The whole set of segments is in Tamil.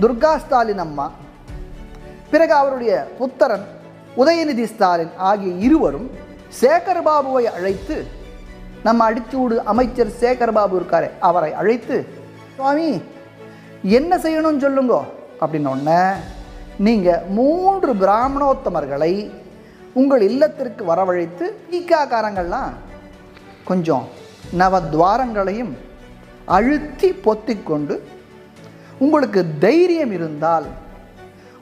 துர்கா ஸ்டாலின் அம்மா பிறகு அவருடைய புத்தரன் உதயநிதி ஸ்டாலின் ஆகிய இருவரும் சேகர் பாபுவை அழைத்து நம்ம அடிச்சூடு அமைச்சர் சேகர் பாபு அவரை அழைத்து சுவாமி என்ன செய்யணும்னு சொல்லுங்க அப்படின்னொன்னே நீங்கள் மூன்று பிராமணோத்தமர்களை உங்கள் இல்லத்திற்கு வரவழைத்து ஈக்காக்காரங்கள்லாம் கொஞ்சம் நவத்வாரங்களையும் அழுத்தி பொத்திக்கொண்டு உங்களுக்கு தைரியம் இருந்தால்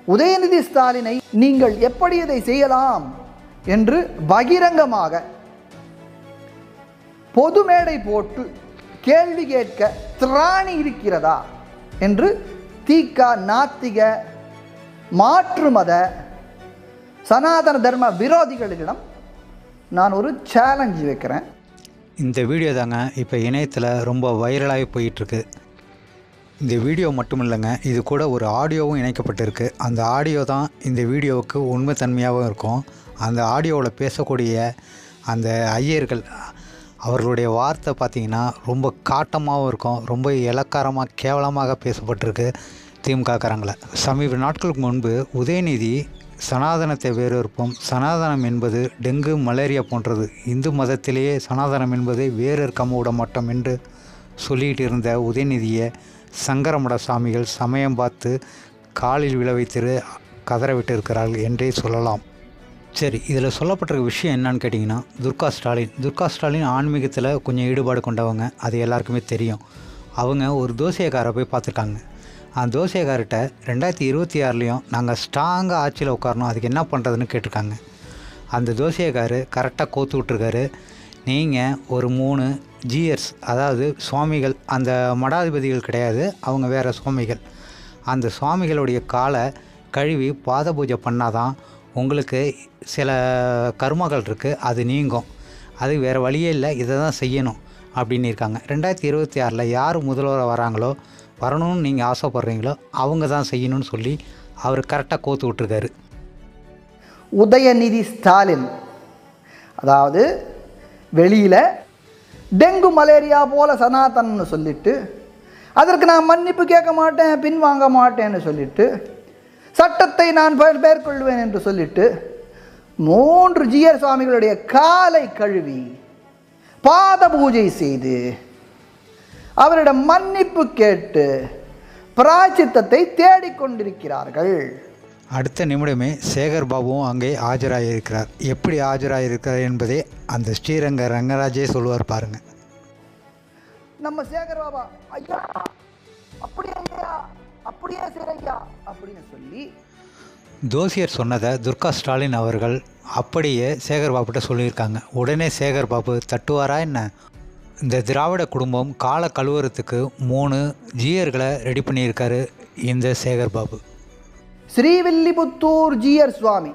உதயநிதி ஸ்டாலினை நீங்கள் எப்படி இதை செய்யலாம் என்று பகிரங்கமாக பொது மேடை போட்டு கேள்வி கேட்க திராணி இருக்கிறதா என்று தீக்க நாத்திக மாற்று மத சனாதன தர்ம விரோதிகளிடம் நான் ஒரு சேலஞ்சு வைக்கிறேன். இந்த வீடியோ தாங்க இப்போ இணையத்தில் ரொம்ப வைரலாகி போயிட்டுருக்கு இந்த வீடியோ மட்டும் இல்லைங்க இது கூட ஒரு ஆடியோவும் இணைக்கப்பட்டிருக்கு. அந்த ஆடியோ தான் இந்த வீடியோவுக்கு உண்மைத்தன்மையாகவும் இருக்கும். அந்த ஆடியோவில் பேசக்கூடிய அந்த ஐயர்கள் அவர்களுடைய வார்த்தை பார்த்திங்கன்னா ரொம்ப காட்டமாகவும் இருக்கும் ரொம்ப இலக்காரமாக கேவலமாக பேசப்பட்டிருக்கு திமுககாரங்களை சமீப நாட்களுக்கு முன்பு உதயநிதி சனாதனத்தை வேறொருப்போம் சனாதனம் என்பது டெங்கு மலேரியா போன்றது இந்து மதத்திலேயே சனாதனம் என்பதை வேறு இருக்காம விட மாட்டோம் என்று சொல்லிகிட்டு இருந்த உதயநிதியை சங்கரமட சாமிகள் சமயம் பார்த்து காலில் விழ வைத்திரு கதறவிட்டு இருக்கிறார்கள் என்றே சொல்லலாம். சரி இதில் சொல்லப்பட்டிருக்க விஷயம் என்னன்னு கேட்டிங்கன்னா துர்கா ஸ்டாலின். துர்கா ஸ்டாலின் ஆன்மீகத்தில் கொஞ்சம் ஈடுபாடு கொண்டவங்க அது எல்லாருக்குமே தெரியும். அவங்க ஒரு தோசையக்காரை போய் பார்த்துருக்காங்க. அந்த தோசையக்கார்கிட்ட ரெண்டாயிரத்தி இருபத்தி ஆறுலேயும் நாங்கள் ஸ்ட்ராங்காக ஆட்சியில் உட்காரணும் அதுக்கு என்ன பண்ணுறதுன்னு கேட்டிருக்காங்க. அந்த தோசையக்காரு கரெக்டாக கோத்து விட்ருக்காரு நீங்கள் ஒரு மூணு ஜிஎர்ஸ் அதாவது சுவாமிகள் அந்த மடாதிபதிகள் கிடையாது அவங்க வேறு சுவாமிகள். அந்த சுவாமிகளுடைய காலை கழுவி பாத பூஜை பண்ணாதான் உங்களுக்கு சில கர்மங்கள் இருக்குது அது நீங்கும். அது வேறு வழியே இல்லை இதை தான் செய்யணும் அப்படின்னு இருக்காங்க. ரெண்டாயிரத்தி இருபத்தி ஆறில் யார் முதல்வராக வராங்களோ வரணும்னு நீங்கள் ஆசைப்பட்றீங்களோ அவங்க தான் செய்யணும்னு சொல்லி அவர் கரெக்டாக கோத்து விட்ருக்காரு உதயநிதி ஸ்டாலின் அதாவது வெளியில் டெங்கு மலேரியா போல சனாதனன்னு சொல்லிட்டு அதற்கு நான் மன்னிப்பு கேட்க மாட்டேன் பின்வாங்க மாட்டேன்னு சொல்லிட்டு சட்டத்தை நான் பே- மேற்கொள்வேன் என்று சொல்லிட்டு மூன்று ஜிஆர் சுவாமிகளுடைய காலை கழுவி பாத பூஜை செய்து அவரிடம் மன்னிப்பு கேட்டு பிராச்சித்தத்தை தேடிக்கொண்டிருக்கிறார்கள். அடுத்த நிமிடமே சேகர் பாபுவும் அங்கே ஆஜராகியிருக்கிறார் எப்படி ஆஜராகியிருக்கிறார் என்பதை அந்த ஸ்ரீரங்க ரங்கராஜே சொல்லுவார் பாருங்கள் நம்ம சேகர் பாபா ஐயா அப்படியே ஐயா அப்படியே சிறையா? அப்படின்னு சொல்லி ஜோசியர் சொன்னதை துர்கா ஸ்டாலின் அவர்கள் அப்படியே சேகர் பாபுகிட்ட சொல்லியிருக்காங்க. உடனே சேகர் பாபு தட்டுவாரா என்ன? இந்த திராவிட குடும்பம் கால கழுவுறதுக்கு மூணு ஜீயர்களை ரெடி பண்ணியிருக்காரு இந்த சேகர் பாபு. ஸ்ரீவில்லிபுத்தூர் ஜீயர் சுவாமி.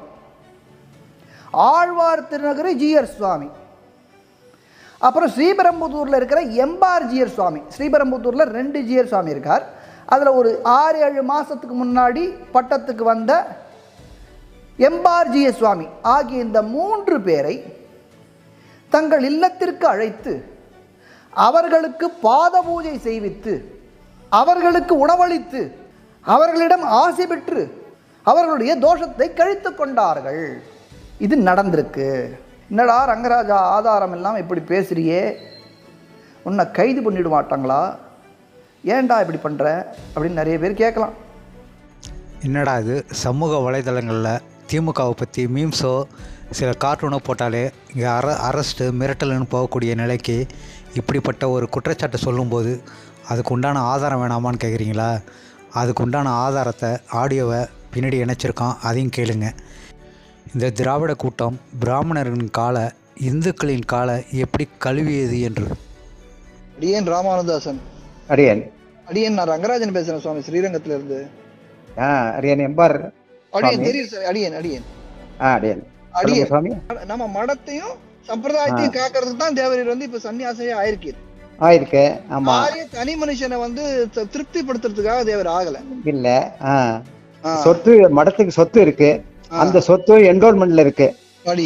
ஆழ்வார் திருநகரி ஜீயர் சுவாமி. அப்புறம் ஸ்ரீபெரம்புத்தூரில் இருக்கிற எம்பார் ஜியர் சுவாமி. ஸ்ரீபெரம்புத்தூரில் ரெண்டு ஜீயர் சுவாமி இருக்கார். அதில் ஒரு ஆறு ஏழு மாதத்துக்கு முன்னாடி பட்டத்துக்கு வந்த எம்பார் ஜீயர் சுவாமி. ஆகிய இந்த மூன்று பேரை தங்கள் இல்லத்திற்கு அழைத்து அவர்களுக்கு பாத பூஜை செய்வித்து அவர்களுக்கு உணவளித்து அவர்களிடம் ஆசை பெற்று அவர்களுடைய தோஷத்தை கழித்து கொண்டார்கள். இது நடந்திருக்கு. என்னடா ரங்கராஜா ஆதாரம் இல்லாமல் இப்படி பேசுறியே? உன்னை கைது பண்ணிட மாட்டாங்களா? ஏன்டா இப்படி பண்ணுற அப்படின்னு நிறைய பேர் கேட்கலாம். என்னடா இது? சமூக வலைதளங்களில் திமுகவை பற்றி மீம்ஸோ சில கார்ட்டூனோ போட்டாலே இங்கே அர அரெஸ்ட்டு மிரட்டல்னு போகக்கூடிய நிலைக்கு இப்படிப்பட்ட ஒரு குற்றச்சாட்டை சொல்லும்போது அதுக்கு உண்டான ஆதாரம் வேணாமான்னு கேட்குறீங்களா அதுக்கு உண்டான ஆதாரத்தை ஆடியோவை பின்னாடி இணைச்சிருக்கோம் அதையும் கேளுங்க. இந்த திராவிட கூட்டம் பிராமணர்களின் காலை இந்துக்களின் காலை எப்படி கழுவியது என்று? அடியேன் ராமானுதாசன் அடியன். அடியேன் நான் ரங்கராஜன் பேசுகிறேன் சுவாமி ஸ்ரீரங்கத்தில் இருந்து ஆ அடியன் எம்பார் அடியேன். தெரியும் சார் அடியேன் அடியேன். ஆ அடியன். அடியேன். சுவாமி. நம்ம மடத்தையும் சம்பிரதாயத்தையும் காக்கிறதுக்கு தான் தேவரீர் வந்து இப்ப சன்னியாசையா ஆயிருக்காரு. ஆயிருக்கு ஆமா. தனி மனுஷனை வந்து த- திருப்திப்படுத்துறதுக்காக தேவர் ஆகல. இல்ல சொத்து மடத்துக்கு சொத்து இருக்கு. அந்த சொத்து என்ரோல்மெண்ட்ல இருக்கு.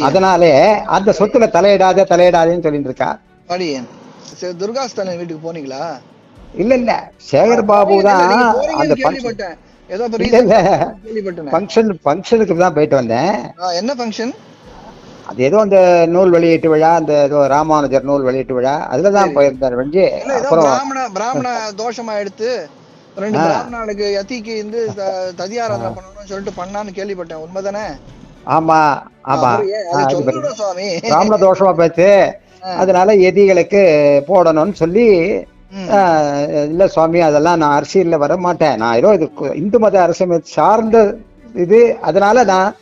அதனாலே அந்த சொத்துல தலையிடாத தலையிடாதேன்னு சொல்லிட்டு இருக்கா. அடியேன் சரி, துர்கா ஸ்டாலின் வீட்டுக்கு போனீங்களா? இல்ல இல்ல. சேகர் பாபு தான் அந்த. ஃபங்க்ஷன் ஃபங்க்ஷனுக்கு தான் போயிட்டு வந்தேன். என்ன ஃபங்க்ஷன் அது ஏதோ அந்த நூல் வெளியீட்டு விழா அந்த ஏதோ ராமானுஜர் நூல் வெளியீட்டு விழா. அதுல தான் போயிருந்தார் அப்புறம் பிராமண பிராமண தோஷமா எடுத்து ரெண்டு பிராமணனுக்கு யத்திக்கு வந்து ததியாராதனை பண்ணணும்னு சொல்லிட்டு பண்ணான்னு கேள்விப்பட்டேன். உண்மைதானே? ஆமா ஆமா. பிராமண தோஷமா போச்சு. அதனால எதிகளுக்கு போடணும்னு சொல்லி இல்ல சுவாமி அதெல்லாம் நான் அரசியல்ல வர மாட்டேன். நான் ஏதோ இது இந்து மத அரசியல் சார்ந்த இது. அதனால நான்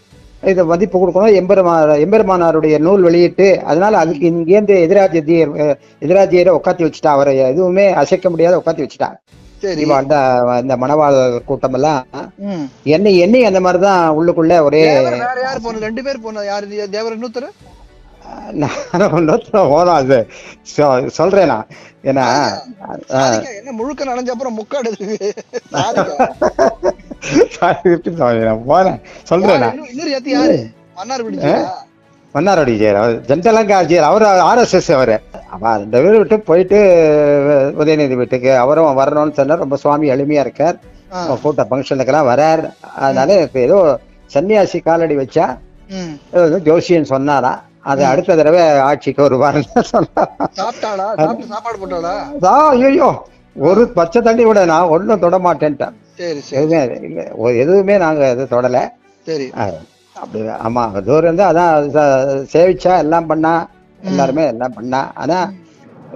இதை மதிப்பு கொடுக்கணும். எம்பெருமா எம்பெருமானாருடைய நூல் வெளியிட்டு அதனால அதுக்கு இங்கேருந்து எதிராஜியர் எதிராஜியரை உட்காத்தி வச்சுட்டா. அவரை எதுவுமே அசைக்க முடியாத உட்காத்தி வச்சுட்டா. சரி. இவ அந்த இந்த மணவாள கூட்டம் எல்லாம். என்னை என்னை அந்த மாதிரிதான் உள்ளுக்குள்ள ஒரே யார் போன ரெண்டு பேர் போன யாரு? தேவர் இன்னொருத்தர்? சொல்றேன் நான். ஏன்னா முழுக்க நனைஞ்ச அப்புறம் முக்காடு போறேன். சொல்றேன் நான். இன்னும் இன்னொரு யத்தி யாரு? மன்னார் பிடிச்சா மன்னாரோடி ஜெயர் அவர் ஜென்டலங்கா ஜெயர் அவர் ஆர்எஸ்எஸ் அவரு. அவ அந்த வீடு விட்டு போயிட்டு உதயநிதி வீட்டுக்கு அவரும் வரணும்னு சொன்னார். ரொம்ப சுவாமி எளிமையா இருக்கார். கூட்ட ஃபங்க்ஷனுக்கெல்லாம் வரார். அதனால இப்ப ஏதோ சன்னியாசி காலடி வச்சா ஜோசியன் சொன்னாரா? அது அடுத்த தடவை ஆட்சிக்கு போட்டாளா? ஆ, ஐயோ ஒரு பச்சை தண்ணி விட நான் ஒன்றும் தொட மாட்டேன்ட்டேன். எதுவுமே இல்ல. ஒரு- எதுவுமே நாங்க இது தொடல. சரி. அப்படி ஆமா தூரம் இருந்து அதான் சேவிச்சா எல்லாம் பண்ணா. எல்லாருமே எல்லாம் பண்ணா. ஆனா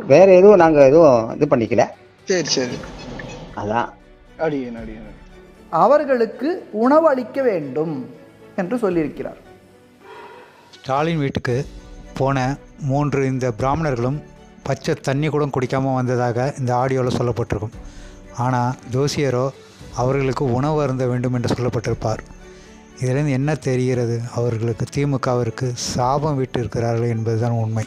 வேற எதுவும் நாங்க எதுவும் இது பண்ணிக்கல. சரி சரி. அதான். அடியேன் அடியேன் அவர்களுக்கு உணவளிக்க வேண்டும் என்று சொல்லியிருக்கிறார். ஸ்டாலின் வீட்டுக்கு போன மூன்று இந்த பிராமணர்களும் பச்சை தண்ணி கூட குடிக்காமல் வந்ததாக இந்த ஆடியோவில் சொல்லப்பட்டிருக்கும். ஆனால் ஜோசியரோ அவர்களுக்கு உணவு அருந்த வேண்டும் என்று சொல்லப்பட்டிருப்பார். இதிலிருந்து என்ன தெரிகிறது? அவர்களுக்கு திமுகவிற்கு சாபம் விட்டு இருக்கிறார்கள் என்பதுதான் உண்மை.